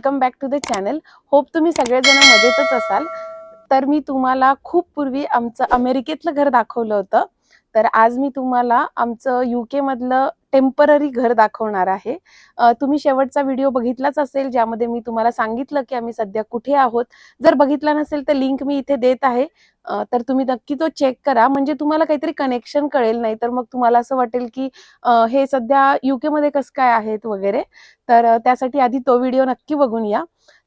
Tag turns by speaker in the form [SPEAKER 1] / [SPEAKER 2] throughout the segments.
[SPEAKER 1] Welcome back to the channel. Hope तुम्ही सगळेजण मजेतच असाल. तर मी तुम्हाला खूप पूर्वी आमचं अमेरिकेतलं घर दाखवलं होतं. तर आज मी तुम्हाला आमचं युके मधलं टेंपररी घर दाखवणार आहे. तुम्ही शेवटचा व्हिडिओ बघितलाच असेल ज्यामध्ये मी तुम्हाला सांगितलं की आम्ही सध्या कुठे आहोत. जर बघितला नसेल तर लिंक मी इथे देत आहे. तर तुम्ही नक्की तो चेक करा. म्हणजे तुम्हाला काहीतरी कनेक्शन कळेल नाही तर मग तुम्हाला असं वाटेल की हे सध्या युकेमध्ये कसं काय आहेत वगैरे. तर त्यासाठी आधी तो व्हिडिओ नक्की बघून या.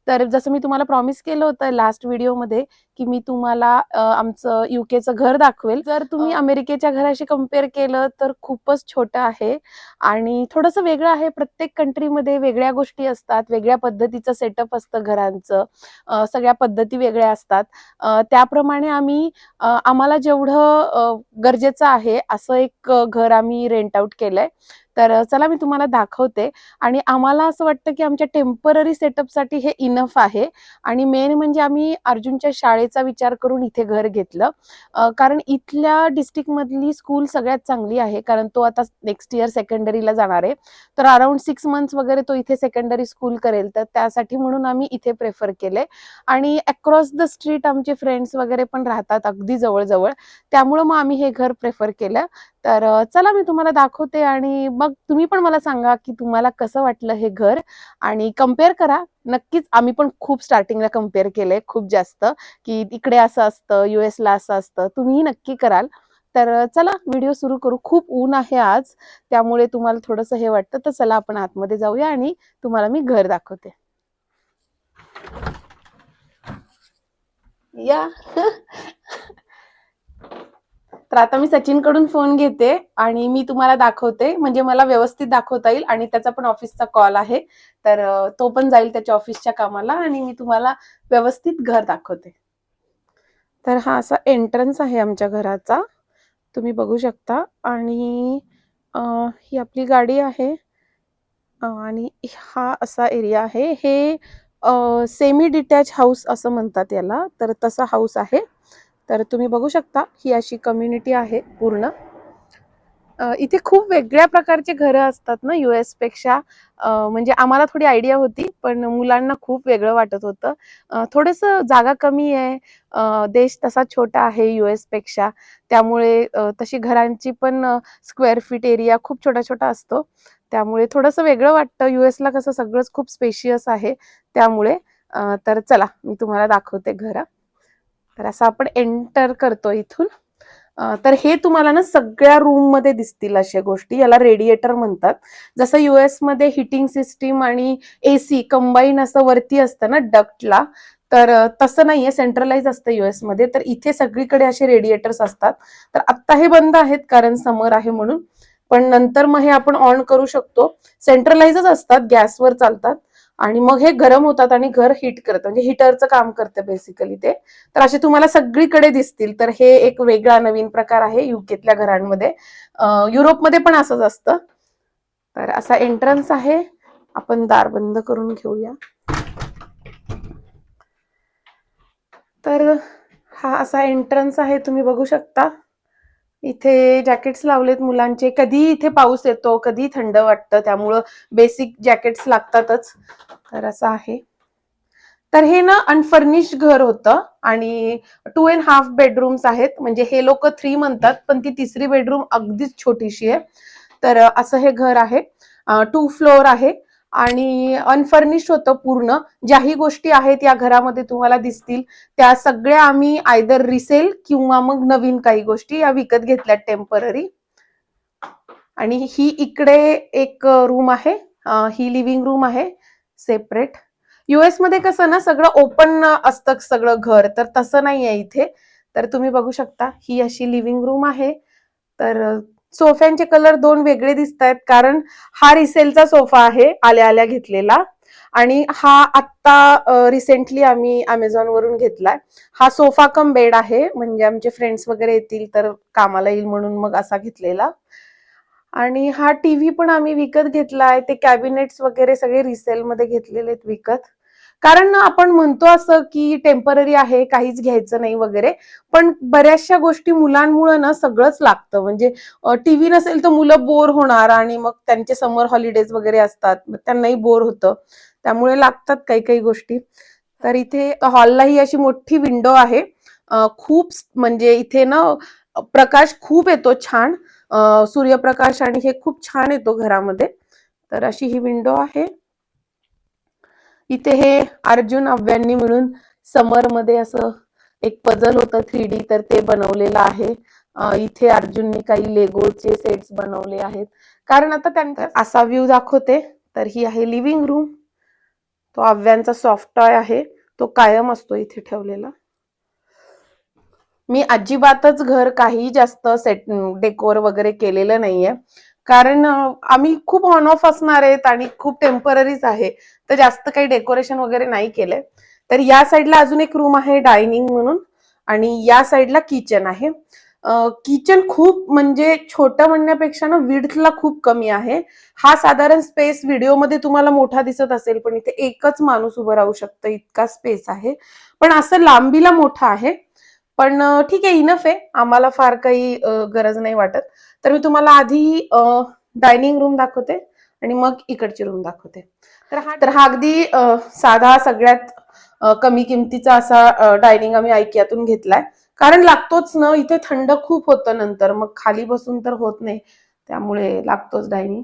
[SPEAKER 1] तर जसं मी तुम्हाला प्रॉमिस केलं होतं लास्ट व्हिडिओमध्ये की मी तुम्हाला आमचं युकेचं घर दाखवेल. जर तुम्ही
[SPEAKER 2] अ.
[SPEAKER 1] अमेरिकेच्या घराशी कंपेअर केलं तर खूपच छोटं आहे. आणि थोडंसं वेगळं आहे. प्रत्येक कंट्रीमध्ये वेगळ्या गोष्टी असतात वेगळ्या पद्धतीचं सेटअप असतं घरांचं सगळ्या पद्धती वेगळ्या असतात. त्याप्रमाणे आम्ही आम्हाला जेवढं गरजेचं आहे असं एक घर आम्ही रेंट आउट केलंय. तर चला मी तुम्हाला दाखवते. आणि आम्हाला असं वाटतं की आमच्या टेंपररी सेटअपसाठी हे इनफ आहे. आणि मेन म्हणजे आम्ही अर्जुनच्या शाळेचा विचार करून इथे घर घेतलं. कारण इथल्या डिस्ट्रिक्टमधली स्कूल सगळ्यात चांगली आहे. कारण तो आता नेक्स्ट इयर सेकंडरीला जाणार आहे. तर अराउंड सिक्स मंथ्स वगैरे तो इथे सेकंडरी स्कूल करेल. तर त्यासाठी म्हणून आम्ही इथे प्रेफर केले. आणि अक्रॉस द स्ट्रीट आमचे फ्रेंड्स वगैरे पण राहतात अगदी जवळजवळ. त्यामुळं मग आम्ही हे घर प्रेफर केलं. तर चला मी तुम्हाला दाखवते आणि मग तुम्ही पण मला सांगा की तुम्हाला कसं वाटलं हे घर आणि कंपेअर करा. नक्कीच आम्ही पण खूप स्टार्टिंगला कंपेअर केलंय खूप जास्त की इकडे असं असतं युएसला ला असं असतं तुम्हीही नक्की कराल. तर चला व्हिडिओ सुरू करू. खूप ऊन आहे आज त्यामुळे तुम्हाला थोडंसं हे वाटतं तर चला आपण आतमध्ये जाऊया आणि तुम्हाला मी घर दाखवते. या. तर आता मी सचिनकडून फोन घेते आणि मी तुम्हाला दाखवते. म्हणजे मला व्यवस्थित दाखवता येईल आणि त्याचा पण ऑफिसचा कॉल आहे. तर तो पण जाईल त्याच्या ऑफिसच्या कामाला आणि मी तुम्हाला व्यवस्थित घर दाखवते. तर हा असा एंट्रन्स आहे आमच्या घराचा. तुम्ही बघू शकता. आणि ही आपली गाडी आहे. आणि हा असा एरिया आहे. हे सेमी डिटॅच हाऊस असं म्हणतात याला. तर तसा हाऊस आहे. तर तुम्ही बघू शकता ही अशी कम्युनिटी आहे पूर्ण. इथे खूप वेगळ्या प्रकारचे घरं असतात ना युएसपेक्षा. म्हणजे आम्हाला थोडी आयडिया होती पण मुलांना खूप वेगळं वाटत होतं. अ, थोडंसं जागा कमी आहे. देश तसा छोटा आहे युएसपेक्षा. त्यामुळे तशी घरांची पण स्क्वेअर फीट एरिया खूप छोटा छोटा असतो. त्यामुळे थोडंसं वेगळं वाटतं. युएसला कसं सगळंच खूप स्पेशियस आहे. त्यामुळे तर चला मी तुम्हाला दाखवते घर. तर असं आपण एंटर करतो इथून. तर हे तुम्हाला ना सगळ्या रूममध्ये दिसतील अशा गोष्टी. याला रेडिएटर म्हणतात. जसं युएसमध्ये हिटिंग सिस्टीम आणि एसी कंबाईन असं वरती असतं ना डक्टला तर तसं नाहीये. सेंट्रलाइज असतं युएसमध्ये. तर इथे सगळीकडे असे रेडिएटर्स असतात. तर आत्ता हे बंद आहेत कारण समर आहे म्हणून. पण नंतर मग हे आपण ऑन करू शकतो. सेंट्रलाइजच असतात. गॅसवर चालतात. आणि मग हे गरम होतात आणि घर हीट करतं. म्हणजे हिटरचं काम करतं बेसिकली ते. तर असे तुम्हाला सगळीकडे दिसतील. तर हे एक वेगळा नवीन प्रकार आहे युकेतल्या घरांमध्ये. युरोपमध्ये पण असंच असतं. तर असा एंट्रन्स आहे. आपण दार बंद करून घेऊया. तर हा असा एंट्रन्स आहे. तुम्ही बघू शकता. इथे जॅकेट्स लावलेत मुलांचे. कधी इथे पाऊस येतो कधी थंड वाटतं त्यामुळं बेसिक जॅकेट्स लागतातच. तर असं आहे. तर हे ना अनफर्निश घर होतं आणि टू अँड हाफ बेडरूम्स आहेत. म्हणजे हे लोक थ्री म्हणतात पण ती तिसरी बेडरूम अगदीच छोटीशी आहे. तर असं हे घर आहे. टू फ्लोअर आहे. आणि अनफर्निश्ड होतं पूर्ण. ज्याही गोष्टी आहेत या घरामध्ये तुम्हाला दिसतील त्या सगळ्या आम्ही आयदर रिसेल किंवा मग नवीन काही गोष्टी या विकत घेतल्या टेंपररी आणि ही इकडे एक रूम आहे ही लिव्हिंग रूम आहे सेपरेट युएसमध्ये कसं ना सगळं ओपन असतं सगळं घर तर तसं नाही आहे इथे. तर तुम्ही बघू शकता ही अशी लिव्हिंग रूम आहे. तर सोफ्यांचे कलर दोन वेगळे दिसत आहेत कारण हा रिसेलचा सोफा आहे आल्या आल्या घेतलेला. आणि हा आत्ता रिसेंटली आम्ही अमेझॉन वरून घेतलाय. हा सोफा कम बेड आहे म्हणजे आमचे फ्रेंड्स वगैरे येतील तर कामाला येईल म्हणून मग असा घेतलेला. आणि हा टीव्ही पण आम्ही विकत घेतलाय ते कॅबिनेट्स वगैरे सगळे रिसेल मध्ये घेतलेले आहेत विकत. कारण ना आपण म्हणतो असं की टेंपररी आहे काहीच घ्यायचं नाही वगैरे. पण बऱ्याचशा गोष्टी मुलांमुळे ना सगळंच लागतं. म्हणजे टीव्ही नसेल तर मुलं बोर होणार आणि मग त्यांचे समर हॉलिडेज वगैरे असतात. त्यांनाही बोर होतं. त्यामुळे लागतात काही काही गोष्टी. तर इथे हॉलला ही अशी मोठी विंडो आहे. खूप म्हणजे इथे ना प्रकाश खूप येतो छान. सूर्यप्रकाश आणि हे खूप छान येतो घरामध्ये. तर अशी ही विंडो आहे. इथे हे अर्जुन अव्यांनी मिळून समरमध्ये असं एक पझल होतं थ्री डी तर ते बनवलेलं आहे. इथे अर्जुननी काही लेगोचे सेट्स बनवले आहेत. कारण आता त्यांचा असा व्ह्यू दाखवते. तर ही आहे लिव्हिंग रूम तो अव्यांचा सॉफ्ट टॉय आहे. तो कायम असतो इथे ठेवलेला. मी अजिबातच घर काही जास्त सेट डेकोर वगैरे केलेलं नाहीये. कारण आम्ही खूप ऑन ऑफ असणार आहेत आणि खूप टेम्पररीच आहे. तर जास्त काही डेकोरेशन वगैरे नाही केलंय. तर या साईडला अजून एक रूम आहे डायनिंग म्हणून आणि या साईडला किचन आहे. किचन खूप म्हणजे छोटं म्हणण्यापेक्षा ना विडथला खूप कमी आहे. हा साधारण स्पेस व्हिडिओमध्ये तुम्हाला मोठा दिसत असेल पण इथे एकच माणूस उभं राहू शकतं इतका स्पेस आहे. पण असं लांबीला मोठा आहे. पण ठीक आहे इनफ आहे. आम्हाला फार काही गरज नाही वाटत. तर मी तुम्हाला आधी डायनिंग रूम दाखवते आणि मग इकडची रूम दाखवते. तर हा तर हा अगदी साधा सगळ्यात कमी किमतीचा असा डायनिंग आम्ही ऐकियातून घेतलाय. कारण लागतोच ना इथे थंड खूप होतं नंतर. मग खाली बसून तर होत नाही. त्यामुळे लागतोच डायनिंग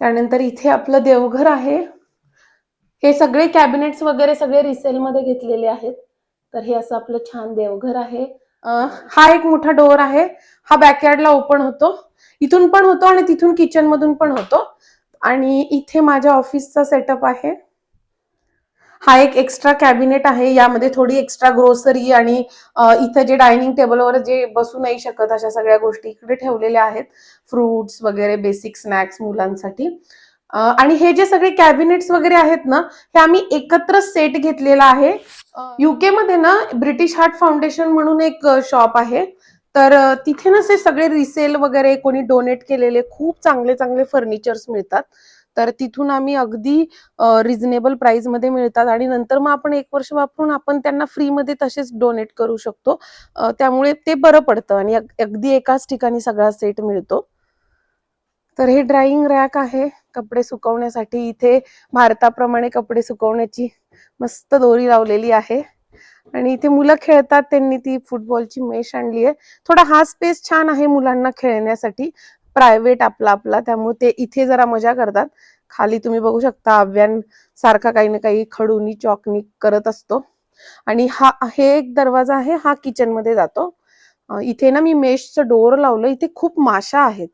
[SPEAKER 1] त्यानंतर इथे आपलं देवघर आहे. हे सगळे कॅबिनेट्स वगैरे सगळे रिसेलमध्ये घेतलेले आहेत. तर हे असं आपलं छान देवघर आहे. हा एक मोठा डोअर आहे. हा बॅकयार्डला ओपन होतो. इथून पण होतो आणि तिथून किचन मधून पण होतो. आणि इथे माझ्या ऑफिसचा सेटअप आहे. हा एक एक्स्ट्रा कॅबिनेट आहे. यामध्ये थोडी एक्स्ट्रा ग्रोसरी आणि इथं जे डायनिंग टेबलवर जे बसू नाही शकत अशा सगळ्या गोष्टी इकडे ठेवलेल्या आहेत. फ्रुट्स वगैरे बेसिक स्नॅक्स मुलांसाठी. आणि हे जे सगळे कॅबिनेट्स वगैरे आहेत ना हे आम्ही एकत्र सेट घेतलेला आहे. युके मध्ये ना ब्रिटिश हार्ट फाउंडेशन म्हणून एक शॉप आहे. तर तिथे ना सगळे रिसेल वगैरे कोणी डोनेट केलेले खूप चांगले चांगले फर्निचर्स मिळतात. तर तिथून आम्ही अगदी रिझनेबल प्राइसमध्ये मिळतात. आणि नंतर मग आपण एक वर्ष वापरून आपण त्यांना फ्रीमध्ये तसेच डोनेट करू शकतो. त्यामुळे ते बरं पडतं आणि अग- अगदी एकाच ठिकाणी सगळा सेट मिळतो. तर हे ड्राईंग रॅक आहे. कपडे सुकवण्यासाठी इथे भारताप्रमाणे कपडे सुकवण्याची मस्त दोरी लावलेली आहे. आणि इथे मुलं खेळतात त्यांनी ती फुटबॉलची मेश आणली आहे. थोडा हा स्पेस छान आहे मुलांना खेळण्यासाठी. प्रायव्हेट आपला आपला त्यामुळे ते इथे जरा मजा करतात. खाली तुम्ही बघू शकता अव्यान सारखा काही ना काही खडूनी चॉकनी करत असतो. आणि हा हे एक दरवाजा आहे हा किचनमध्ये जातो. इथे ना मी मेशचं डोअर लावलं. इथे खूप माशा आहेत.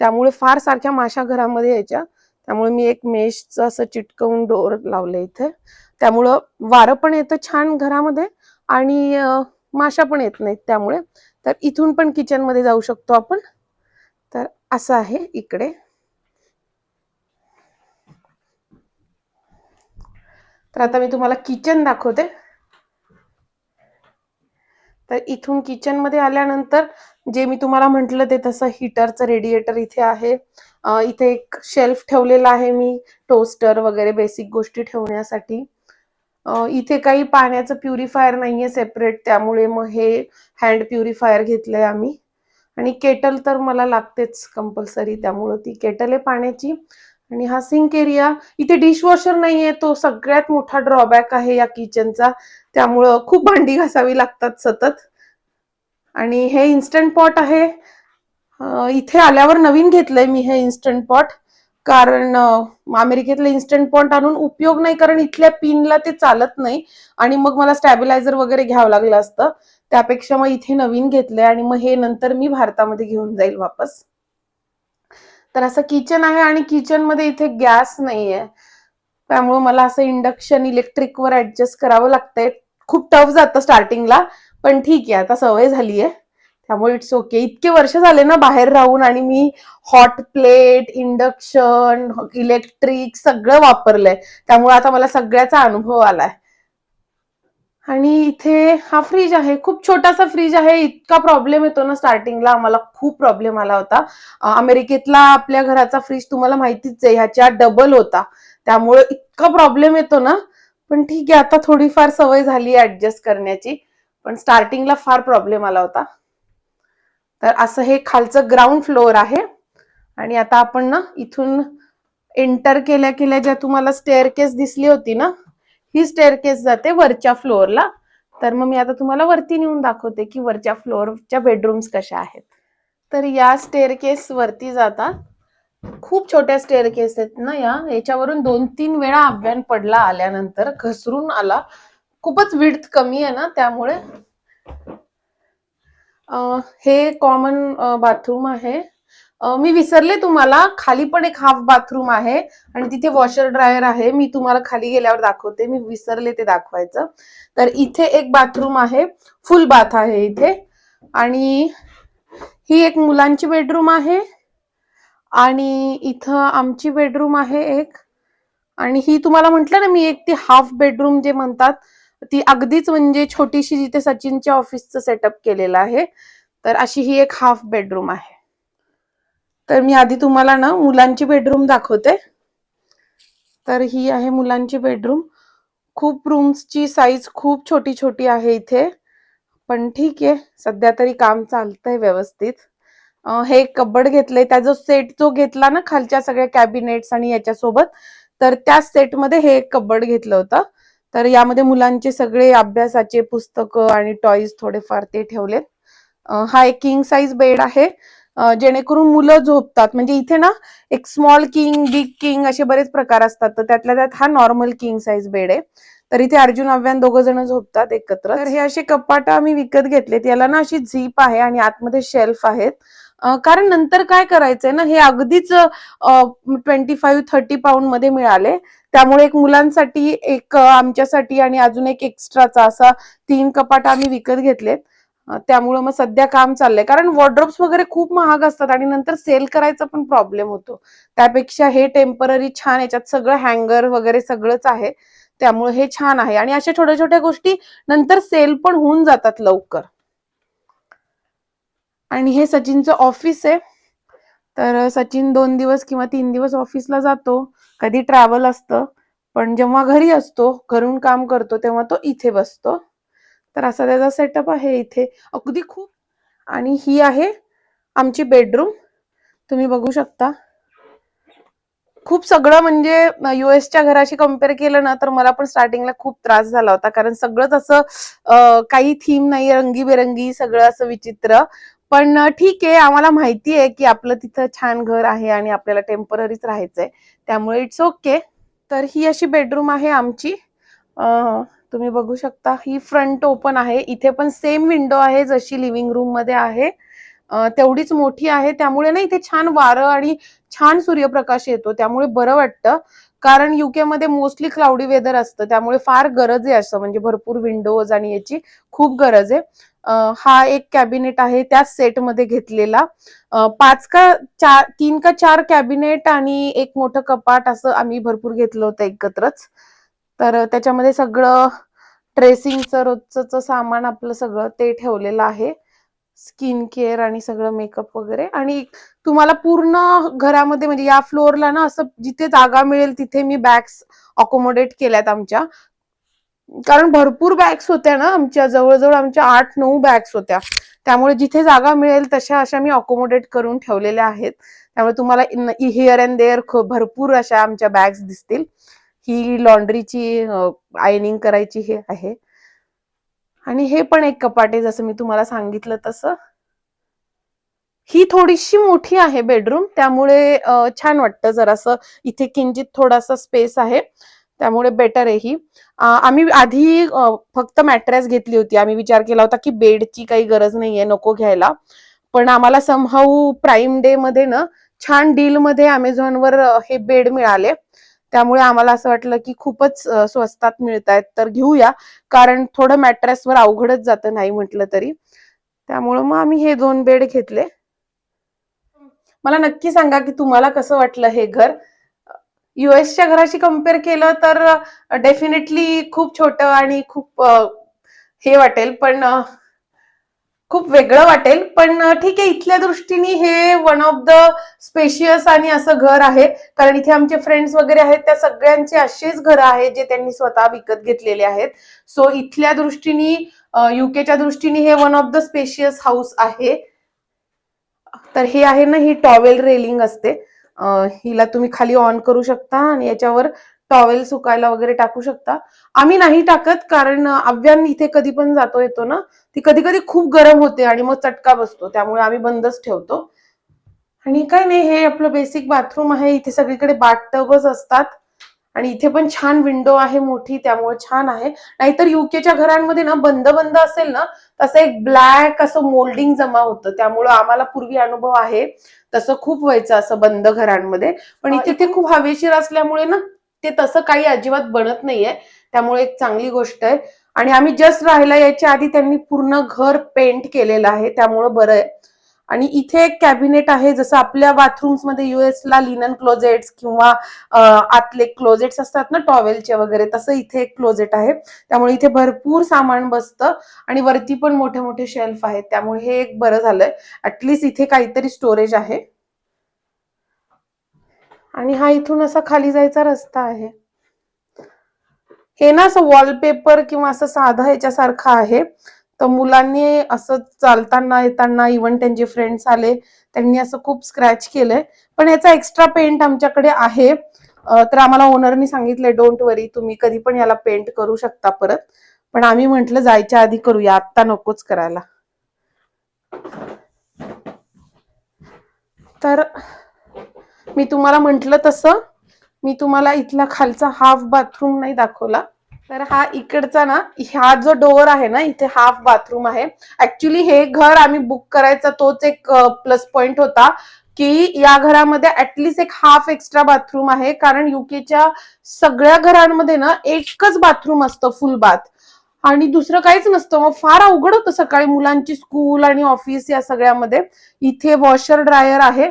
[SPEAKER 1] त्यामुळे फार सारख्या माशा घरामध्ये यायच्या. त्यामुळे मी एक मेशचं असं चिटकवून डोर लावलं इथे. त्यामुळं वारं पण येतं छान घरामध्ये आणि माशा पण येत नाहीत त्यामुळे. तर इथून पण किचनमध्ये जाऊ शकतो आपण. तर असं आहे इकडे. तर आता मी तुम्हाला किचन दाखवते. तर इथून किचनमध्ये आल्यानंतर जे मी तुम्हाला म्हंटल ते तसं हिटरचं रेडिएटर इथे आहे. इथे एक शेल्फ ठेवलेला आहे मी टोस्टर वगैरे बेसिक गोष्टी ठेवण्यासाठी. इथे काही पाण्याचं प्युरिफायर नाहीये सेपरेट त्यामुळे मग हे हँड प्युरिफायर घेतलंय आम्ही. आणि केटल तर मला लागतेच कंपल्सरी त्यामुळं ती केटल आहे पाण्याची. आणि हा सिंक एरिया इथे डिशवॉशर नाहीये तो सगळ्यात मोठा ड्रॉबॅक आहे या किचनचा त्यामुळं खूप भांडी घासावी लागतात सतत. आणि हे इन्स्टंट पॉट आहे. इथे आल्यावर नवीन घेतलंय मी हे इन्स्टंट पॉट कारण अमेरिकेतले इन्स्टंट पॉट आणून उपयोग नाही कारण इथल्या पिनला ते चालत नाही. आणि मग मला स्टॅबिलायझर वगैरे घ्यावं लागलं असतं. त्यापेक्षा मग इथे नवीन घेतलंय आणि मग हे नंतर मी भारतामध्ये घेऊन जाईल वापस. तर असं किचन आहे आणि किचनमध्ये इथे गॅस नाहीये. त्यामुळे मला असं इंडक्शन इलेक्ट्रिक वर ऍडजस्ट करावं लागतंय. खूप टफ जातं स्टार्टिंगला पण ठीक आहे आता सवय झालीये. त्यामुळे इट्स ओके इतके वर्ष झाले ना बाहेर राहून आणि मी हॉट प्लेट इंडक्शन इलेक्ट्रिक सगळं वापरलंय. त्यामुळे आता मला सगळ्याचा अनुभव आलाय. आणि इथे हा फ्रीज आहे खूप छोटासा फ्रीज आहे इतका प्रॉब्लेम येतो ना स्टार्टिंगला आम्हाला खूप प्रॉब्लेम आला होता. अमेरिकेतला आपल्या घराचा फ्रीज तुम्हाला माहितीच आहे ह्याच्या डबल होता. त्यामुळे इतका प्रॉब्लेम येतो ना. पण ठीक आहे आता थोडीफार सवय झाली ऍडजस्ट करण्याची. पण स्टार्टिंगला फार प्रॉब्लेम आला होता. तर असं हे खालचं ग्राउंड फ्लोअर आहे. आणि आता आपण ना इथून एंटर केल्या केल्या ज्या तुम्हाला स्टेअर केस दिसली होती ना ही स्टेअरकेस जाते वरच्या फ्लोअरला तर मग मी आता तुम्हाला वरती नेऊन दाखवते की वरच्या फ्लोअरच्या बेडरूम्स कशा आहेत. तर या स्टेअरकेस वरती जातात खूप छोट्या स्टेअरकेस आहेत ना या. याच्यावरून दोन तीन वेळा अभ्यान पडला आल्यानंतर घसरून आला. खूपच विड्थ कमी आहे ना त्यामुळे. हे कॉमन बाथरूम आहे. मी विसरले तुम्हाला. खाली पण एक हाफ बाथरूम आहे आणि तिथे वॉशर ड्रायर आहे. मी तुम्हाला खाली गेल्यावर दाखवते. मी विसरले ते दाखवायचं. तर इथे एक बाथरूम आहे. फुल बाथ आहे इथे. आणि ही एक मुलांची बेडरूम आहे. आणि इथं आमची बेडरूम आहे एक. आणि ही तुम्हाला म्हटलं ना मी एक ती हाफ बेडरूम जे म्हणतात ती अगदीच म्हणजे छोटीशी जिथे सचिनच्या ऑफिसचं सेटअप केलेलं आहे. तर अशी ही एक हाफ बेडरूम आहे. तर मी आधी तुम्हाला ना मुलांची बेडरूम दाखवते. तर ही आहे मुलांची बेडरूम खूप रूम्सची साईज खूप छोटी छोटी आहे इथे. पण ठीक आहे सध्या तरी काम चालतंय व्यवस्थित. हे कबड घेतलंय. त्याचा सेट जो घेतला ना खालच्या सगळ्या कॅबिनेट्स आणि याच्यासोबत तर त्या सेटमध्ये हे एक कबड घेतलं होतं. तर यामध्ये मुलांचे सगळे अभ्यासाचे पुस्तकं आणि टॉईज थोडेफार ते ठेवलेत. हा एक किंग साईज बेड आहे. जेणेकरून मुलं झोपतात. म्हणजे इथे ना एक स्मॉल किंग बिग किंग असे बरेच प्रकार असतात. तर त्यातल्या त्यात हा नॉर्मल किंग साईज बेड आहे. तर इथे अर्जुन अव्यान दोघ जण झोपतात एकत्र तर हे असे कपाट आम्ही विकत घेतलेत. याला ना अशी झीप आहे आणि आतमध्ये शेल्फ आहेत. कारण नंतर काय करायचंय ना हे अगदीच ट्वेंटी फाईव्ह थर्टी पाऊंडमध्ये मिळाले. त्यामुळे एक मुलांसाठी एक आमच्यासाठी आणि अजून एक एक्स्ट्राचा असा तीन कपाट आम्ही विकत घेतलेत. त्यामुळं मग सध्या काम चाललंय. कारण वॉर्ड्रोप्स वगैरे खूप महाग असतात आणि नंतर सेल करायचा पण प्रॉब्लेम होतो. त्यापेक्षा हे टेंपररी छान याच्यात सगळं हँगर वगैरे सगळंच आहे. त्यामुळे हे छान आहे. आणि अशा छोट्या छोट्या गोष्टी नंतर सेल पण होऊन जातात लवकर. आणि हे सचिनचं ऑफिस आहे. तर सचिन दोन दिवस किंवा तीन दिवस ऑफिसला जातो. कधी ट्रॅव्हल असतं. पण जेव्हा घरी असतो घरून काम करतो तेव्हा तो इथे बसतो. तर असा त्याचा सेटअप आहे इथे. अगदी खूप. आणि ही आहे आमची बेडरूम तुम्ही बघू शकता. खूप सगळं म्हणजे युएसच्या घराशी कंपेअर केलं ना तर मला पण स्टार्टिंगला खूप त्रास झाला होता. कारण सगळंच असं काही थीम नाही रंगीबेरंगी सगळं असं विचित्र. पण ठीक आहे आम्हाला माहिती आहे की आपलं तिथं छान घर आहे आणि आपल्याला टेम्पररीच राहायचंय. त्यामुळे इट्स ओके तर ही अशी बेडरूम आहे आमची. तुम्ही बघू शकता ही फ्रंट ओपन आहे. इथे पण सेम विंडो आहे जशी लिव्हिंग रूममध्ये आहे. तेवढीच मोठी आहे. त्यामुळे ना इथे छान वारं आणि छान सूर्यप्रकाश येतो. त्यामुळे बरं वाटतं. कारण युके मध्ये मोस्टली क्लाउडी वेदर असतं. त्यामुळे फार गरज आहे असं. म्हणजे भरपूर विंडोज आणि याची खूप गरज आहे. हा एक कॅबिनेट आहे त्याच सेटमध्ये घेतलेला. पाच का चार तीन का चार कॅबिनेट आणि एक मोठं कपाट असं आम्ही भरपूर घेतलं होतं एकत्रच. तर त्याच्यामध्ये सगळं ड्रेसिंगचं रोजचं सामान आपलं सगळं ते ठेवलेलं आहे. स्किन केअर आणि सगळं मेकअप वगैरे. आणि तुम्हाला पूर्ण घरामध्ये म्हणजे या फ्लोअरला ना असं जिथे जागा मिळेल तिथे मी बॅग्स अकोमोडेट केल्यात आमच्या. कारण भरपूर बॅग्स होत्या ना आमच्या. जवळजवळ आमच्या आठ नऊ बॅग्स होत्या. त्यामुळे जिथे जागा मिळेल तशा अशा मी अकोमोडेट करून ठेवलेल्या आहेत. त्यामुळे तुम्हाला हिअर अँड देअर भरपूर अशा आमच्या बॅग्स दिसतील. ही लॉन्ड्रीची आयनिंग करायची हे आहे. आणि हे पण एक कपाट आहे जसं मी तुम्हाला सांगितलं तसं. ही थोडीशी मोठी आहे बेडरूम त्यामुळे छान वाटतं जरासं. इथे किंचित थोडासा स्पेस आहे त्यामुळे बेटर आहे ही. आम्ही आधी फक्त मॅट्रेस घेतली होती. आम्ही विचार केला होता की बेडची काही गरज नाहीये नको घ्यायला. पण आम्हाला समहाऊ प्राईम डे मध्ये ना छान डील मध्ये अमेझॉनवर हे बेड मिळाले. त्यामुळे आम्हाला असं वाटलं की खूपच स्वस्तात मिळत आहेत तर घेऊया. कारण थोडं मॅट्रेसवर अवघडच जातं नाही म्हटलं तरी. त्यामुळे मग आम्ही हे दोन बेड घेतले. मला नक्की सांगा की तुम्हाला कसं वाटलं हे घर? युएसच्या घराशी कंपेअर केलं तर डेफिनेटली खूप छोटं आणि खूप हे वाटेल. पण खूप वेगळं वाटेल पण ठीक आहे इथल्या दृष्टीने हे वन ऑफ द स्पेशियस आणि असं घर आहे. कारण इथे आमचे फ्रेंड्स वगैरे आहेत त्या सगळ्यांचे असेच घर आहेत जे त्यांनी स्वतः विकत घेतलेले आहेत. सो इथल्या दृष्टीने युकेच्या दृष्टीने हे one of the spacious house आहे. तर हे आहे ना ही टॉवेल रेलिंग असते. हिला तुम्ही खाली ऑन करू शकता आणि याच्यावर टॉवेल सुकायला वगैरे टाकू शकता. आम्ही नाही टाकत कारण अव्यान इथे कधी पण जातो येतो ना ती कधी कधी खूप गरम होते आणि मग चटका बसतो त्यामुळे आम्ही बंदच ठेवतो. आणि काय नाही हे आपलं बेसिक बाथरूम आहे इथे सगळीकडे बाथटबच असतात. आणि इथे पण छान विंडो आहे मोठी त्यामुळे छान आहे. नाहीतर युकेच्या घरांमध्ये ना बंद बंद असेल ना तसं एक ब्लॅक असं मोल्डिंग जमा होतं. त्यामुळं आम्हाला पूर्वी अनुभव आहे. तसं खूप व्हायचं असं बंद घरांमध्ये. पण इथे ते खूप हवेशीर असल्यामुळे ना ते तसं काही अजिबात बनत नाहीये. त्यामुळे एक चांगली गोष्ट आहे. आणि आम्ही जस्ट राहायला यायच्या आधी त्यांनी पूर्ण घर पेंट केलेलं आहे. त्यामुळं बरं आहे. आणि इथे एक कॅबिनेट आहे जसं आपल्या बाथरूम्समध्ये ला लिनन क्लोजेट्स किंवा आतले क्लोजेट्स असतात ना टॉवेलचे वगैरे तसं इथे एक क्लोजेट आहे. त्यामुळे इथे भरपूर सामान बसतं आणि वरती पण मोठे मोठे शेल्फ आहेत. त्यामुळे हे एक बरं झालंय. ऍटलिस्ट इथे काहीतरी स्टोरेज आहे. आणि हा इथून असा खाली जायचा रस्ता आहे. हे ना असं वॉलपेपर किंवा असं साधं ह्याच्यासारखा आहे. तर मुलांनी असं चालताना येताना इव्हन त्यांचे फ्रेंड्स आले त्यांनी असं खूप स्क्रॅच केलंय. पण याचा एक्स्ट्रा पेंट आमच्याकडे आहे. तर आम्हाला ओनरनी सांगितलंय डोंट वरी तुम्ही कधी पण याला पेंट करू शकता परत. पण आम्ही म्हंटल जायच्या आधी करूया आत्ता नकोच करायला. तर मी तुम्हाला म्हंटल तसं. मी तुम्हाला इथला खालचा हाफ बाथरूम नाही दाखवला. तर हा इकडचा ना हा जो डोअर आहे ना इथे हाफ बाथरूम आहे. ऍक्च्युली हे घर आम्ही बुक करायचा तोच एक प्लस पॉइंट होता की या घरामध्ये ऍटलिस्ट एक हाफ एक्स्ट्रा बाथरूम आहे. कारण युकेच्या सगळ्या घरांमध्ये ना एकच बाथरूम असतं फुल बाथ आणि दुसरं काहीच नसतं. मग फार अवघड होतं सकाळी मुलांची स्कूल आणि ऑफिस या सगळ्यामध्ये. इथे वॉशर ड्रायर आहे.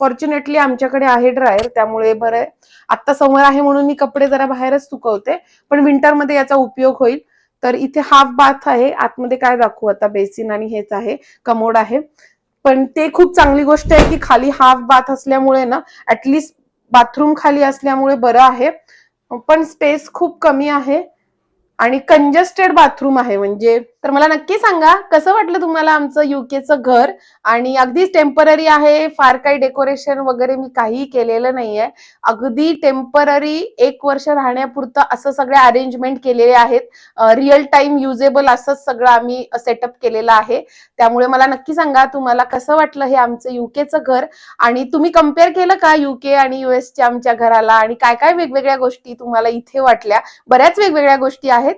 [SPEAKER 1] फॉर्च्युनेटली आमच्याकडे आहे ड्रायर त्यामुळे बरं. आहे आत्ता समर आहे म्हणून मी कपडे जरा बाहेरच सुकवते पण विंटरमध्ये याचा उपयोग होईल. तर इथे हाफ बाथ आहे आतमध्ये काय दाखवू आता? बेसिन आणि हेच आहे कमोड आहे. पण ते खूप चांगली गोष्ट आहे की खाली हाफ बाथ असल्यामुळे ना ऍटलिस्ट बाथरूम खाली असल्यामुळे बरं आहे. पण स्पेस खूप कमी आहे. आणि कंजस्टेड बाथरूम आहे म्हणजे तर मला नक्की सांगा कसं वाटलं तुम्हाला आमचं युकेचं घर? आणि अगदीच टेंपररी आहे फार काही डेकोरेशन वगैरे मी काहीही केलेलं नाहीये. अगदी टेंपररी एक वर्ष राहण्यापुरतं असं सगळे अरेंजमेंट केलेले आहेत. रिअल टाइम युजेबल असंच सगळं आम्ही सेटअप केलेलं आहे. त्यामुळे मला नक्की सांगा तुम्हाला कसं वाटलं हे आमचं युकेचं घर? आणि तुम्ही कंपेअर केलं का युके आणि युएसच्या आमच्या घराला? आणि काय काय वेगवेगळ्या गोष्टी तुम्हाला इथे वाटल्या? बऱ्याच वेगवेगळ्या गोष्टी आहेत.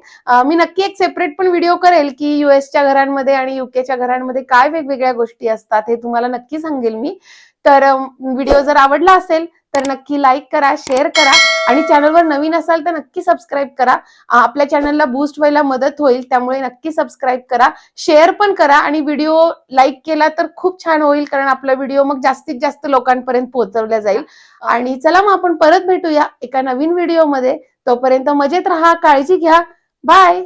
[SPEAKER 1] मी नक्की एक सेपरेट पण व्हिडिओ करेल की युएसच्या घरांमध्ये आणि युकेच्या घरांमध्ये काय वेगवेगळ्या गोष्टी असतात हे तुम्हाला नक्की सांगेल मी. तर व्हिडिओ जर आवडला असेल तर नक्की लाईक करा शेअर करा आणि चॅनलवर नवीन असाल तर नक्की सबस्क्राईब करा. आपल्या चॅनलला बूस्ट व्हायला मदत होईल त्यामुळे नक्की सबस्क्राईब करा. शेअर पण करा आणि व्हिडिओ लाईक केला तर खूप छान होईल कारण आपला व्हिडिओ मग जास्तीत जास्त लोकांपर्यंत पोहोचवला जाईल. आणि चला मग आपण परत भेटूया एका नवीन व्हिडिओमध्ये तोपर्यंत मजेत राहा काळजी घ्या. बाय